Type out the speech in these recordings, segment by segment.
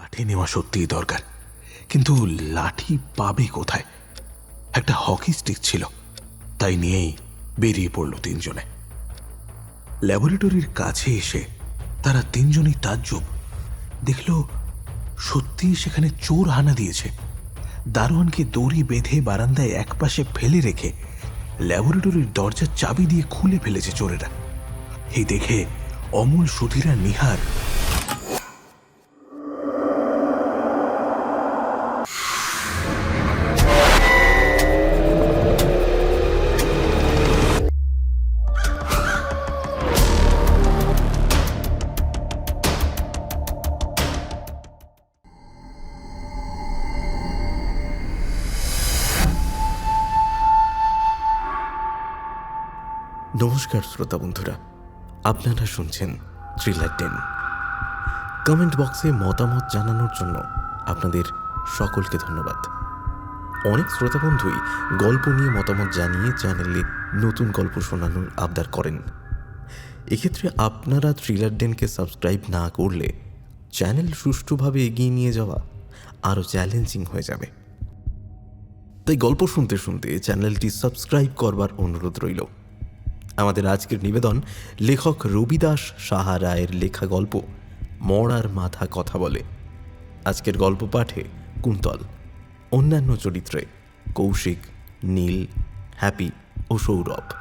লাঠি নেওয়া সত্যিই দরকার। কিন্তু লাঠি পাবে কোথায়? একটা হকি স্টিক ছিল, তাই নিয়েই বেরিয়ে পড়ল তিনজনে। ল্যাবরেটরির কাছে এসে তারা তিনজনই তাজ্জব। দেখল সত্যিই সেখানে চোর হানা দিয়েছে। দারোয়ানকে দড়ি বেঁধে বারান্দায় একপাশে ফেলে রেখে ল্যাবরেটরির দরজার চাবি দিয়ে খুলে ফেলেছে চোরেরা। এই দেখে অমল সুধীরা নিহার নমস্কার শ্রোতা বন্ধুরা, আপনারা শুনছেন থ্রিলার টেন কমেন্ট বক্সে মতামত জানানোর জন্য আপনাদের সকলকে ধন্যবাদ। অনেক শ্রোতা বন্ধুই গল্প নিয়ে মতামত জানিয়ে চ্যানেলে নতুন গল্প শোনানোর আবদার করেন। এক্ষেত্রে আপনারা থ্রিলার ডেনকে সাবস্ক্রাইব না করলে চ্যানেল সুষ্ঠুভাবে এগিয়ে নিয়ে যাওয়া আরও চ্যালেঞ্জিং হয়ে যাবে। তাই গল্প শুনতে শুনতে চ্যানেলটি সাবস্ক্রাইব করবার অনুরোধ রইল। আমাদের আজকের নিবেদন লেখক রবিদাস সাহা রায়ের লেখা গল্প মরার মাথা কথা বলে। আজকের গল্প পাঠে কুন্তল। অন্যান্য চরিত্রে কৌশিক, নীল, হ্যাপি ও সৌরভ।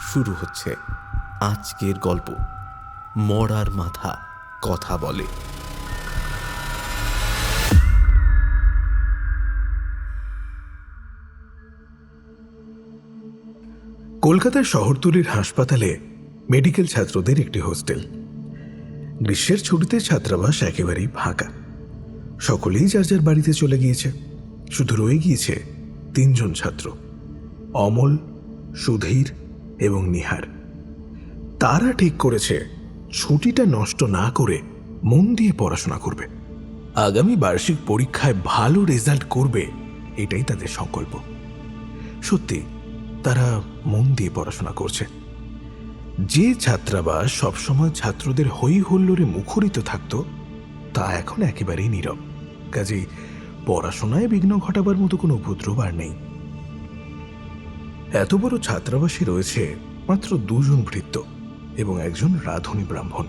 শুরু হচ্ছে আজকের গল্প মরার মাথা কথা বলে। কলকাতার শহরতলির হাসপাতালে মেডিকেল ছাত্রদের একটি হোস্টেল। গ্রীষ্মের ছুটিতে ছাত্রাবাস একেবারেই ফাঁকা। সকলেই যার যার বাড়িতে চলে গিয়েছে। শুধু রয়ে গিয়েছে তিনজন ছাত্র, অমল, সুধীর এবং নিহার। তারা ঠিক করেছে ছুটিটা নষ্ট না করে মন দিয়ে পড়াশোনা করবে। আগামী বার্ষিক পরীক্ষায় ভালো রেজাল্ট করবে এটাই তাদের সংকল্প। সত্যি তারা মন দিয়ে পড়াশোনা করছে। যে ছাত্রাবাস সবসময় ছাত্রদের হই হুল্লোড়ে মুখরিত থাকত, তা এখন একেবারেই নীরব। কাজেই পড়াশোনায় বিঘ্ন ঘটাবার মতো কোনো উপদ্রব আর নেই। এত বড় ছাত্রাবাসে রয়েছে মাত্র দুজন ভৃত্য এবং একজন রাধুনী ব্রাহ্মণ।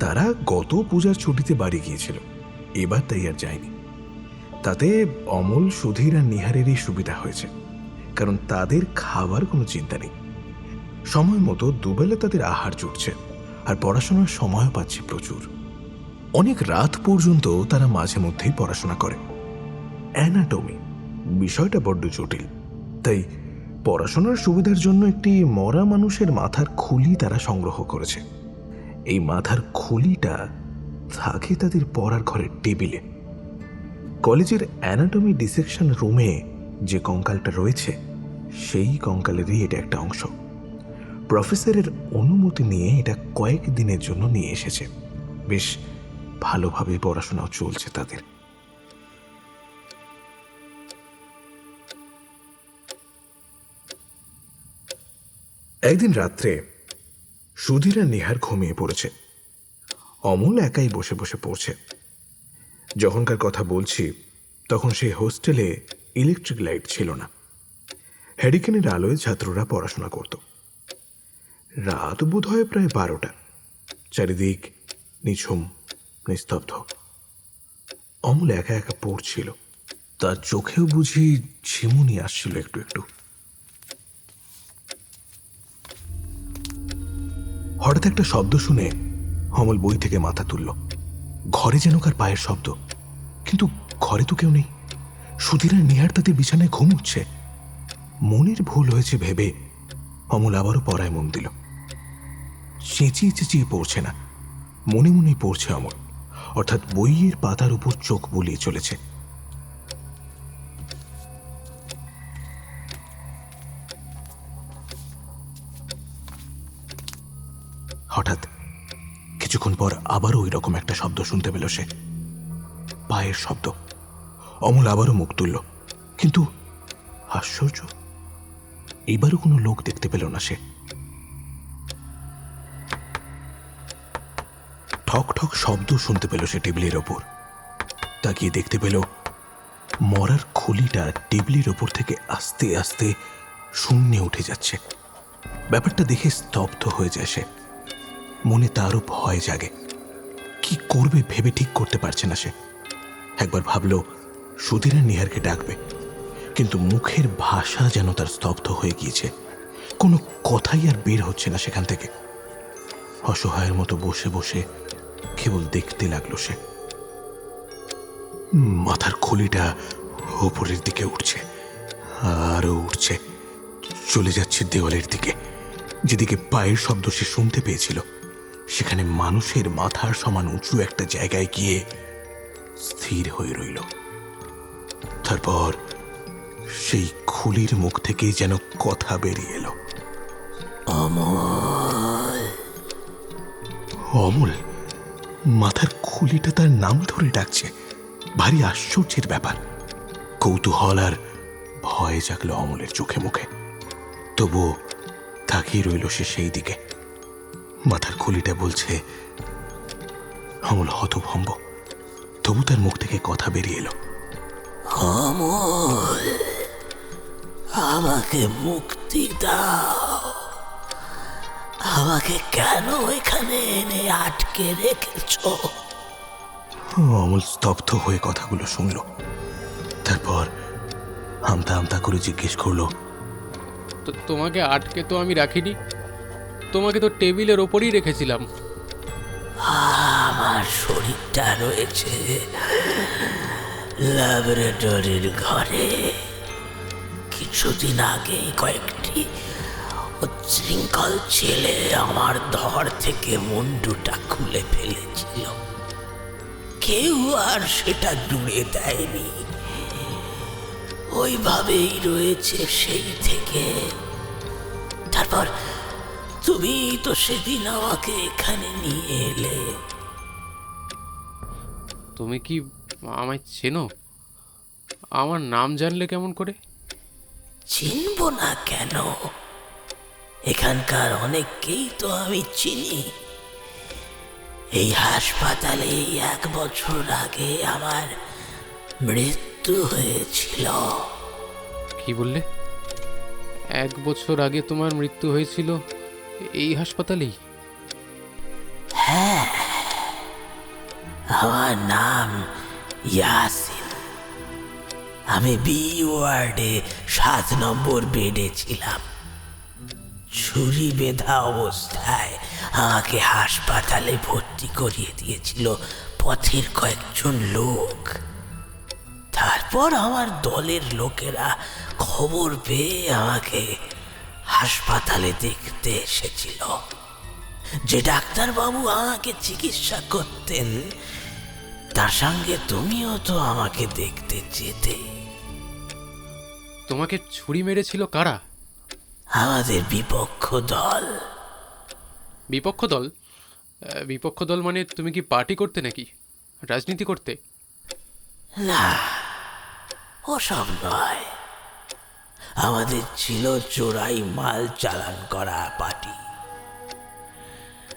তারা গত পূজার ছুটিতে বাড়ি গিয়েছিল, এবার তাই আর যায়নি। তাতে অমল, সুধীর আর নিহারেরই সুবিধা হয়েছে। কারণ তাদের খাবার কোনো চিন্তা নেই। সময় মতো দুবেলা তাদের আহার জুটছে আর পড়াশোনার সময়ও পাচ্ছে প্রচুর। অনেক রাত পর্যন্ত তারা মাঝে মধ্যেই পড়াশোনা করে। অ্যানাটমি বিষয়টা বড্ড জটিল। তাই পড়াশোনার সুবিধার জন্য একটি মরা মানুষের মাথার খুলি তারা সংগ্রহ করেছে। এই মাথার খুলিটা থাকে তাদের পড়ার ঘরের টেবিলে। কলেজের অ্যানাটমি ডিসেকশন রুমে যে কঙ্কালটা রয়েছে, সেই কঙ্কালেরই এটা একটা অংশ। প্রফেসরের অনুমতি নিয়ে এটা কয়েক দিনের জন্য নিয়ে এসেছে। বেশ ভালোভাবে পড়াশোনাও চলছে তাদের। একদিন রাত্রে সুধীর আর নেহার ঘুমিয়ে পড়েছে। অমল একাই বসে বসে পড়ছে। যখনকার কথা বলছি, তখন সেই হোস্টেলে ইলেকট্রিক লাইট ছিল না। হ্যারিকেনের আলোয় ছাত্ররা পড়াশোনা করত। রাত বোধ হয় প্রায় বারোটা। চারিদিক নিঝুম, নিস্তব্ধ। অমল একা একা পড়ছিল। তার চোখেও বুঝি ঝিমুনি আসছিল একটু একটু। হঠাৎ একটা শব্দ শুনে অমল বই থেকে মাথা তুলল। ঘরে যেন কার পায়ের শব্দ। কিন্তু ঘরে তো কেউ নেই। সুধীরের নিহার তাদের বিছানায় ঘুমুচ্ছে মনের ভুল হয়েছে ভেবে অমল আবারও পড়ায় মন দিল। চেঁচিয়ে চেঁচিয়ে পড়ছে না, মনে মনে পড়ছে অমল। অর্থাৎ বইয়ের পাতার উপর চোখ বুলিয়ে চলেছে। হঠাৎ কিছুক্ষণ পর আবারও ওই রকম একটা শব্দ শুনতে পেল সে। পায়ের শব্দ। অমল আবারও মুখ তুলল। কিন্তু আশ্চর্য, এবারও কোনো লোক দেখতে পেল না সে। ঠক ঠক শব্দ শুনতে পেল সে টেবিলের ওপর। তাকিয়ে দেখতে পেল মরার খুলিটা টেবিলের ওপর থেকে আস্তে আস্তে শূন্যে উঠে যাচ্ছে। ব্যাপারটা দেখে স্তব্ধ হয়ে যায় সে। মনে তারও ভয় জাগে। কি করবে ভেবে ঠিক করতে পারছে না সে। একবার ভাবল সুধীর নিহারকে ডাকবে। কিন্তু মুখের ভাষা যেন তার স্তব্ধ হয়ে গিয়েছে। কোনো কথাই আর বের হচ্ছে না সেখান থেকে। অসহায়ের মতো বসে বসে কেবল দেখতে লাগল সে। মাথার খুলিটা ওপরের দিকে উঠছে, আরও উঠছে। চলে যাচ্ছে দেওয়ালের দিকে। যেদিকে পায়ের শব্দ সে শুনতে পেয়েছিল, সেখানে মানুষের মাথার সমান উঁচু একটা জায়গায় গিয়ে স্থির হয়ে রইল। তারপর সেই খুলির মুখ থেকে যেন কথা বেরিয়ে এলো। অমল। মাথার খুলিটা তার নাম ধরে ডাকছে। ভারী আশ্চর্যের ব্যাপার। কৌতূহল আর ভয় জাগলো অমলের চোখে মুখে। তবু তাকিয়ে রইল সে সেই দিকে। মাথার খুলিটা বলছে অমল হতভম্ব। তবু তার মুখ থেকে কথা বেরিয়ে এলো। অমল আমাকে মুক্তি দাও। আমাকে কেন এখানে এনে আটকে রেখেছ? অমল স্তব্ধ হয়ে কথাগুলো শুনল। তারপর আমতা আমতা করে জিজ্ঞেস করল তো তোমাকে আটকে তো আমি রাখিনি তোমাকে তো টেবিলের ওপরই রেখেছিলাম। আমার শরীরটা রয়েছে। ল্যাবরেটরির ঘরে। কিছুদিন আগে কয়েকটি উচ্ছৃঙ্খল ছেলে আমার ধর থেকে মুন্ডুটা খুলে ফেলেছিল। কেউ আর সেটা জুড়ে দেয়নি। ওইভাবেই রয়েছে সেই থেকে। তারপর তুমি তো সেদিন আমাকে এখানে নিয়ে এলে। তুমি কি আমায় চেনো? আমার নাম জানলে কেমন করে? চিনব না কেন? এখানকার অনেককেই তো আমি চিনি। এই হাসপাতালে এক বছর আগে আমার মৃত্যু হয়েছিল। কি বললে? এক বছর আগে তোমার মৃত্যু হয়েছিল এই হাসপাতালেই? আমার নাম ইয়াসিন, আমি বি ওয়ার্ডে সাত নম্বর বেডে ছিলাম। ছুরি বেঁধা অবস্থায় আমাকে হাসপাতালে ভর্তি করিয়ে দিয়েছিল পথের কয়েকজন লোক। তারপর আমার দলের লোকেরা খবর পেয়ে আমাকে হাসপাতালে দেখতে এসেছিল। যে ডাক্তারবাবু আমাকে চিকিৎসা করতেন তার সঙ্গে তুমিও তো আমাকে দেখতে যেতে তোমাকে ছুরি মেরেছিল কারা? আমাদের বিপক্ষ দল। বিপক্ষ দল? বিপক্ষ দল মানে তুমি কি পার্টি করতে নাকি? রাজনীতি করতে? না ওসব নয়। আমাদের ছিল চোরাই মাল চালান করা পার্টি।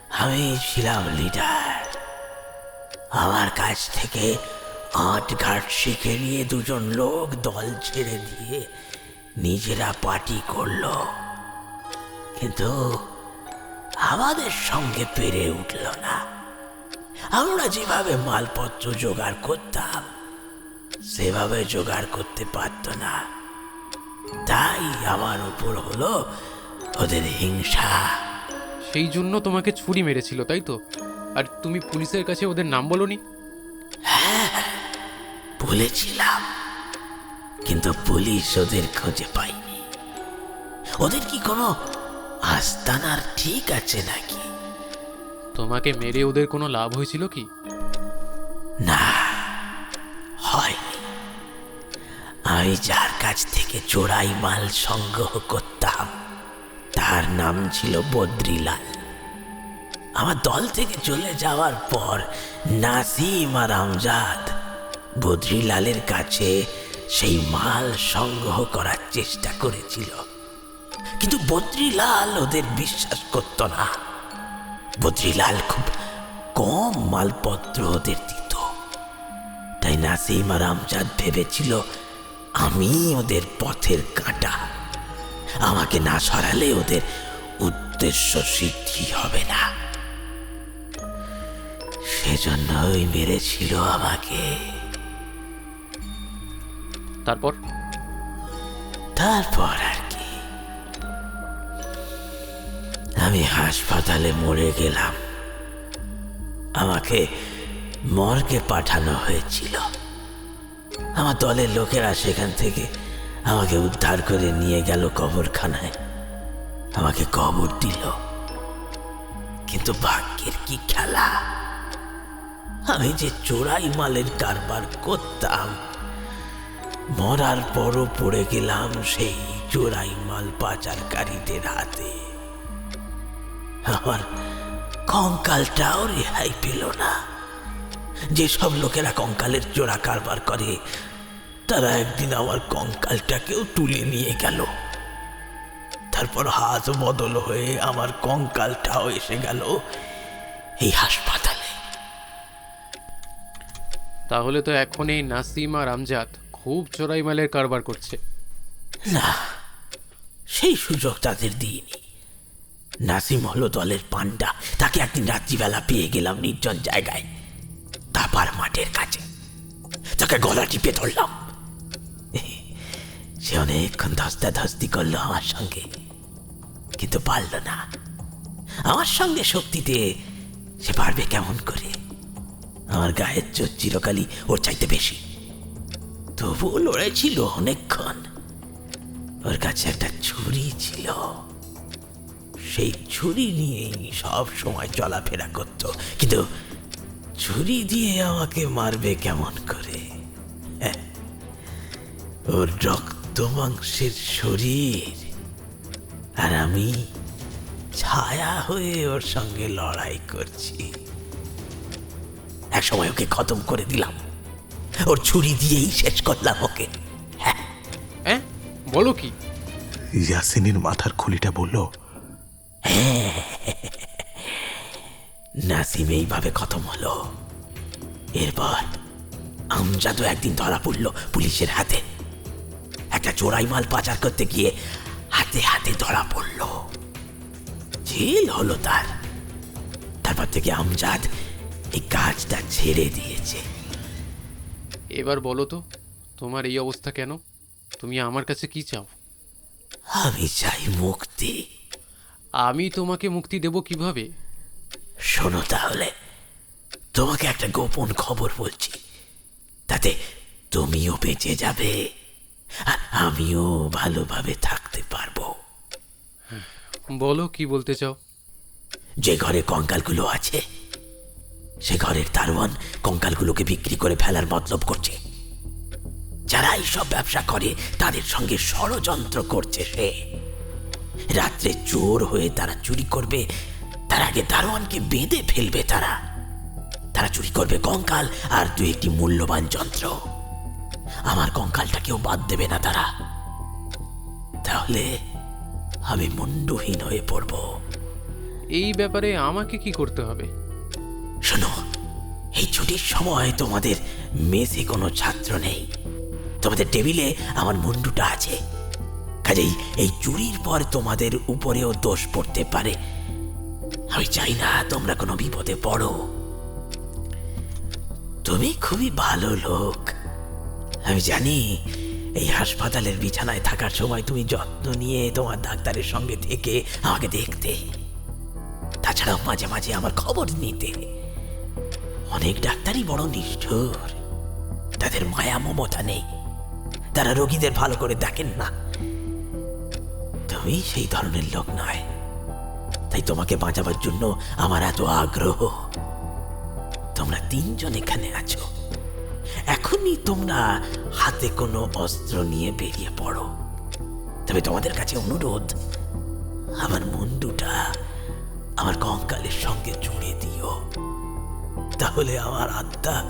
আমি ছিলাম লিডার আমার কাছ থেকে আট ঘাট শিখে নিয়ে দুজন লোক দল ছেড়ে দিয়ে নিজেরা পার্টি করল। কিন্তু আমাদের সঙ্গে পেরে উঠল না। আমরা যেভাবে মালপত্র জোগাড় করতাম, সেভাবে জোগাড় করতে পারত না। তাই আমার উপর হলো ওদের হিংসা। সেই জন্য তোমাকে ছুরি মেরেছিল, তাই তো? আর তুমি পুলিশের কাছে ওদের নাম বলনি? বলেছিলাম। কিন্তু পুলিশ ওদের খুঁজে পায়নি। ওদের কি কোনো আস্তানার ঠিক আছে নাকি? তোমাকে মেরে ওদের কোনো লাভ হয়েছিল কি? না হয়নি। আমি যার কাছ থেকে চোরাই মাল সংগ্রহ করতাম তার নাম ছিল বদ্রিলাল। আমার দল থেকে চলে যাওয়ার পর নাসিম আর আমজাদ বদ্রিলালের কাছে সেই মাল সংগ্রহ করার চেষ্টা করেছিল। কিন্তু বদ্রিলাল ওদের বিশ্বাস করত না। বদ্রিলাল খুব কম মালপত্র ওদের দিত। তাই নাসিম আর আমজাদ ভেবেছিল, আমি ওদের পথের কাঁটা। আমাকে না সরালে ওদের উদ্দেশ্য সিদ্ধি হবে না। সেজন্যই মেরেছিল আমাকে। তারপর? তারপর আর কি। আমি হাসপাতালে মরে গেলাম। আমাকে মর্গে পাঠানো হয়েছিল। আমার দলের লোকেরা সেখান থেকে আমাকে উদ্ধার করে নিয়ে গেল কবরখানায়। আমাকে কবর দিল। কিন্তু ভাগ্যের কি খেলা? আমি যে চোরাই মালের কারবার করতাম, মরার পরও পড়ে গেলাম সেই চোরাই মাল পাচারকারীদের হাতে। আমার কঙ্কালটাও রেহাই পেল না। যেসব লোকেরা কঙ্কালের চোরা কারবার করে, তারা একদিন আমার কঙ্কালটাকেও তুলে নিয়ে গেল। তারপর হাত বদল হয়ে আমার কঙ্কালটাও এসে গেল এই হাসপাতালে। তাহলে তো এখন এই নাসিম আর আমজাদ খুব চোরাই মালের কারবার করছে। না, সেই সুযোগ তাদের দিইনি। নাসিম হলো দলের পান্ডা তাকে একদিন রাত্রিবেলা পেয়ে গেলাম নির্জন জায়গায়, তাপার মাঠের কাছে। তাকে গলা টিপে ধরলাম। সে অনেকক্ষণ ধস্তা ধস্তি করল আমার সঙ্গে, কিন্তু পারল না। আমার সঙ্গে শক্তিতে সে পারবে কেমন করে? আমার গায়ের চোর চিরকালই ওর চাইতে বেশি। তবুও লড়েছিল অনেকক্ষণ। ওর কাছে একটা ছুরি ছিল। সেই ছুরি নিয়েই সব সময় চলাফেরা করত। কিন্তু ছুরি দিয়ে আমাকে মারবে কেমন করে? হ্যাঁ, ওর রক্ত মাংসের শরীর। আর আমি ছায়া হয়ে ওর সঙ্গে লড়াই করছি। এক সময় ওকে খতম করে দিলাম। ওর ছুরি দিয়েই শেষ করলাম ওকে। হ্যাঁ। হ্যাঁ? বলো কি? ইয়াসিনের মাথার খুলিটা বলল নাসিম এইভাবে খতম হলো। এরপর আমজাদও একদিন ধরা পড়ল পুলিশের হাতে। একটা চোরাই মাল পাচার করতে গিয়ে হাতে হাতে ধরা পড়ল। জেল হলো তার। তারপর থেকে আমজাদ এই কাজটা ছেড়ে দিয়েছে। এবার বলো তো তোমার এই অবস্থা কেন? তুমি আমার কাছে কি চাও? আমি চাই মুক্তি। আমি তোমাকে মুক্তি দেব কীভাবে? শোনো তাহলে তোমাকে একটা গোপন খবর বলছি। তাতে তুমিও বেঁচে যাবে আর আমিও ভালোভাবে থাকতে পারব। বলো কি বলতে চাও? যে ঘরে কঙ্কালগুলো আছে সে ঘরের দারোয়ান কঙ্কালগুলোকে বিক্রি করে ফেলার মতলব করছে। যারা এইসব ব্যবসা করে, তাদের সঙ্গে ষড়যন্ত্র করছে সে। রাত্রে চোর হয়ে তারা চুরি করবে, তার আগে দারোয়ানকে বেঁধে ফেলবে তারা। তারা চুরি করবে কঙ্কাল আর দু একটি মূল্যবান যন্ত্র। আমার কঙ্কালটাকেও বাদ দেবে না তারা। তাহলে আমি মুন্ডুহীন হয়ে পড়ব। এই ব্যাপারে আমাকে কি করতে হবে? শোনো, এই ছুটির সময় তোমাদের মেসে কোনো ছাত্র নেই। তোমাদের টেবিলে আমার মুন্ডুটা আছে। কাজেই এই চুরির পর তোমাদের উপরেও দোষ পড়তে পারে। আমি চাই না তোমরা কোনো বিপদে পড়ো। তুমি খুবই ভালো লোক। আমি জানি এই হাসপাতালের বিছানায় থাকার সময় তুমি যত্ন নিয়ে তোমার ডাক্তারের সঙ্গে থেকে আমাকে দেখতে। তাছাড়াও মাঝে মাঝে আমার খবর নিতে। অনেক ডাক্তারই বড় নিষ্ঠুর। তাদের মায়া মমতা নেই। তারা রোগীদের ভালো করে দেখেন না। তুমি সেই ধরনের লোক নয়। তাই তোমাকে বাঁচাবার জন্য আমার এত আগ্রহ। তোমরা তিনজন এখানে আছো। এখনই তোমরা হাতে কোনো অস্ত্র নিয়ে বেরিয়ে পড়ো। তবে তোমাদের কাছে অনুরোধ, আমার মুন্ডুটা আমার কঙ্কালের সঙ্গে জুড়ে দিও। তাহলে আমার আত্মা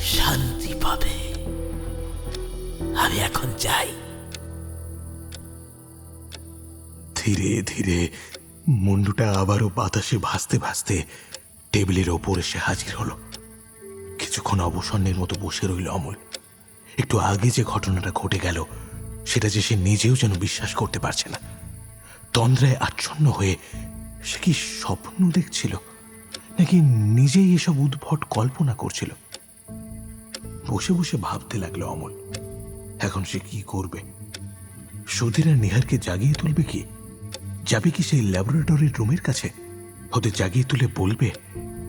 শান্তি পাবে। আমি এখন যাই। ধীরে ধীরে মুন্ডুটা আবারও বাতাসে ভাসতে ভাসতে টেবিলের ওপর এসে হাজির হলো। কিছুক্ষণ অবসন্নের মতো বসে রইল অমল। একটু আগে যে ঘটনাটা ঘটে গেল, সেটা যে সে নিজেও যেন বিশ্বাস করতে পারছে না। তন্দ্রায় আচ্ছন্ন হয়ে সে কি স্বপ্ন দেখছিল? নাকি নিজেই এসব উদ্ভট কল্পনা করছিল? বসে বসে ভাবতে লাগল অমল, এখন সে কি করবে? সুধীর নিহারকে জাগিয়ে তুলবে কি? যাবে কি সেই ল্যাবরেটরির রুমের কাছে? ওদের জাগিয়ে তুলে বলবে,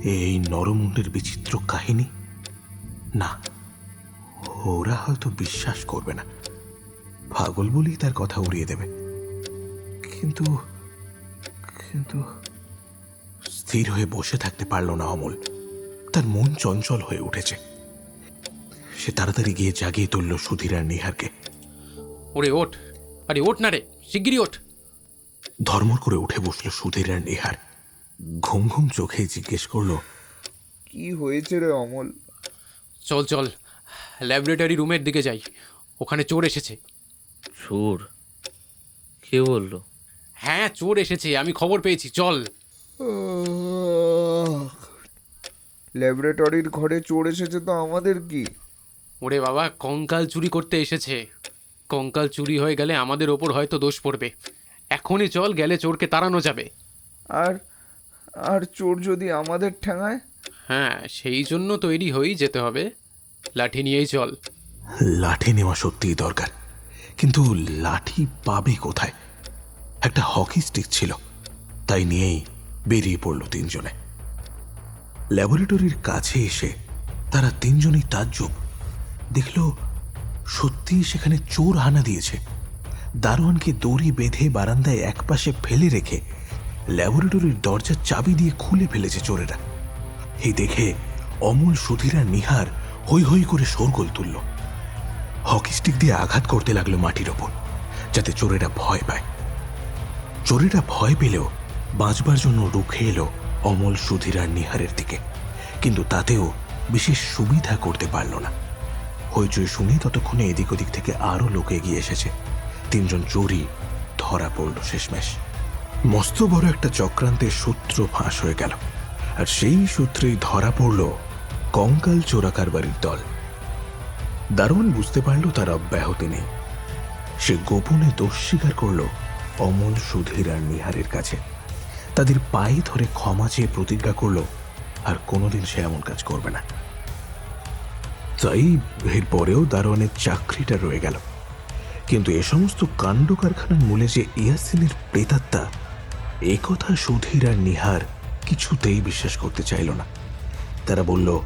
এই নরমুণ্ডের বিচিত্র কাহিনী? না, ওরা হয়তো বিশ্বাস করবে না। পাগল বলেই তার কথা উড়িয়ে দেবে। কিন্তু কিন্তু স্থির হয়ে বসে থাকতে পারল না অমল। তার মন চঞ্চল হয়ে উঠেছে। সে তাড়াতাড়ি গিয়ে জাগিয়ে তুলল সুধীর আর নিহারকে। ওরে ওঠ। আরে ওঠ না রে শিগগিরই ওঠ। ধর্মর করে উঠে বসল সুধীর আর নিহার। ঘুম ঘুম চোখে জিজ্ঞেস করল কি হয়েছে রে অমল? চল চল ল্যাবরেটরি রুমের দিকে যাই। ওখানে চোর এসেছে। চোর? কে বলল? হ্যাঁ চোর এসেছে আমি খবর পেয়েছি চল। ল্যাবরেটরির ঘরে চোর এসেছে তো আমাদের কি? ওরে বাবা কঙ্কাল চুরি করতে এসেছে। কঙ্কাল চুরি হয়ে গেলে আমাদের ওপর হয়তো দোষ পড়বে। এখনই চল গেলে চোরকে তাড়ানো যাবে। আর আর চোর যদি আমাদের ঠেঙায়? হ্যাঁ সেই জন্য তৈরি হয়েই যেতে হবে। লাঠি নিয়েই চল। লাঠি নেওয়া সত্যিই দরকার। কিন্তু লাঠি পাবে কোথায়? একটা হকি স্টিক ছিল। তাই নিয়েই বেরিয়ে পড়ল তিনজনে। ল্যাবরেটরির কাছে এসে তারা তিনজনেই তাজ্জব। দেখল, সত্যিই সেখানে চোর হানা দিয়েছে। দারোয়ানকে দড়ি বেঁধে বারান্দায় একপাশে ফেলে রেখে ল্যাবরেটরির দরজার চাবি দিয়ে খুলে ফেলেছে চোরেরা। এই দেখে অমল, সুধীরা, নিহার হৈ হৈ করে শোরগোল তুলল। হকি স্টিক দিয়ে আঘাত করতে লাগল মাটির ওপর, যাতে চোরেরা ভয় পায়। চোরেরা ভয় পেলেও বাঁচবার জন্য রুখে এলো অমল সুধীর আর নিহারের দিকে। কিন্তু তাতেও বিশেষ সুবিধা করতে পারল না। হইচই শুনে ততক্ষণে এদিক ওদিক থেকে আরও লোক এগিয়ে এসেছে। তিনজন চোরই ধরা পড়ল শেষমেশ। মস্ত বড় একটা চক্রান্তের সূত্র ফাঁস হয়ে গেল। আর সেই সূত্রেই ধরা পড়ল কঙ্কাল চোরাকারবারির দল। দারোয়ান বুঝতে পারল তার অব্যাহতি নেই। সে গোপনে দোষ স্বীকার করল অমল সুধীর আর নিহারের কাছে। তাদের পায়ে ধরে ক্ষমা চেয়ে প্রতিজ্ঞা করল, আর কোনোদিন সে এমন কাজ করবে না। তাই এর পরেও দারোয়ানের চাকরিটা রয়ে গেল। কিন্তু এ সমস্ত কাণ্ড কারখানার মূলে যে ইয়াসিনের প্রেতাত্মা এ কথা সুধীর আর নিহার কিছুতেই বিশ্বাস করতে চাইল না। তারা বলল,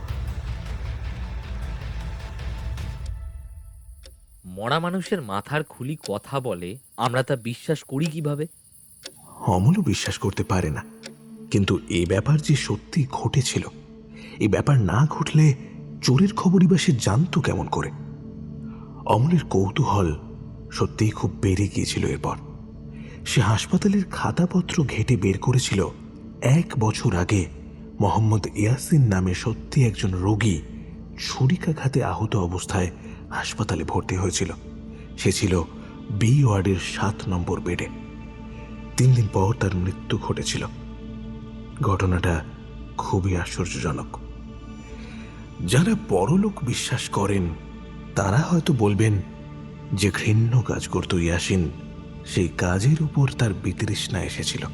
মরা মানুষের মাথার খুলি কথা বলে আমরা তা বিশ্বাস করি কীভাবে? অমলও বিশ্বাস করতে পারে না। কিন্তু এ ব্যাপার যে সত্যি ঘটেছিল, এ ব্যাপার না ঘটলে চোরের খবরই বা সে জানতো কেমন করে। অমলের কৌতূহল সত্যিই খুব বেড়ে গিয়েছিল এরপর। সে হাসপাতালের খাতাপত্র ঘেটে বের করেছিল এক বছর আগে মোহাম্মদ ইয়াসিন নামে সত্যি একজন রোগী ছুরিকাঘাতে আহত অবস্থায় হাসপাতালে ভর্তি হয়েছিল। সে ছিল বি ওয়ার্ডের সাত নম্বর বেডে। তিন দিন পর তার মৃত্যু ঘটেছিল। ঘটনাটা খুবই আশ্চর্যজনক। যারা পরলোক বিশ্বাস করেন, তারা হয়তো বলবেন যে ঘৃণ্য কাজ করত ইয়াসিন, সেই কাজের উপর তার বিতৃষ্ণা এসেছিল।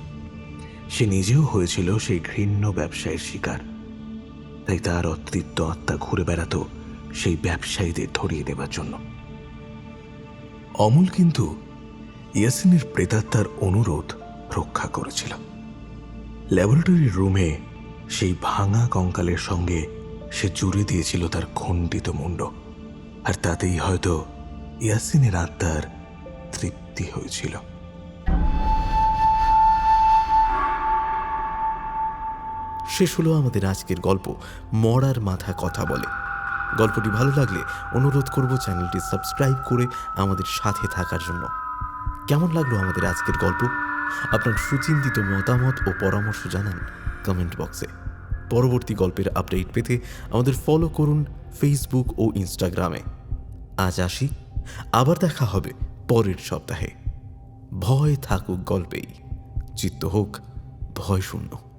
সে নিজেও হয়েছিল সেই ঘৃণ্য ব্যবসায়ের শিকার। তাই তার অতৃপ্ত আত্মা ঘুরে বেড়াতো সেই ব্যবসায়ীদের ধরিয়ে দেবার জন্য। অমল কিন্তু ইয়াসিনের প্রেতাত্মার অনুরোধ রক্ষা করেছিল। ল্যাবরেটরি রুমে সেই ভাঙা কঙ্কালের সঙ্গে সে জুড়ে দিয়েছিল তার খণ্ডিত মুন্ড। আর তাতেই হয়তো ইয়াসিনের আত্মার তৃপ্তি হয়েছিল। শেষ হলো আমাদের আজকের গল্প, মরার মাথা কথা বলে। গল্পটি ভালো লাগলে অনুরোধ করব চ্যানেলটি সাবস্ক্রাইব করে আমাদের সাথে থাকার জন্য। কেমন লাগল আমাদের আজকের গল্প? আপনার সুচিন্তিত মতামত ও পরামর্শ জানান কমেন্ট বক্সে পরবর্তী গল্পের আপডেট পেতে আমাদের ফলো করুন ফেসবুক ও ইনস্টাগ্রামে আজ আসি, আবার দেখা হবে পরের সপ্তাহে। ভয় থাকুক গল্পেই, চিত্ত হোক ভয় শূন্য।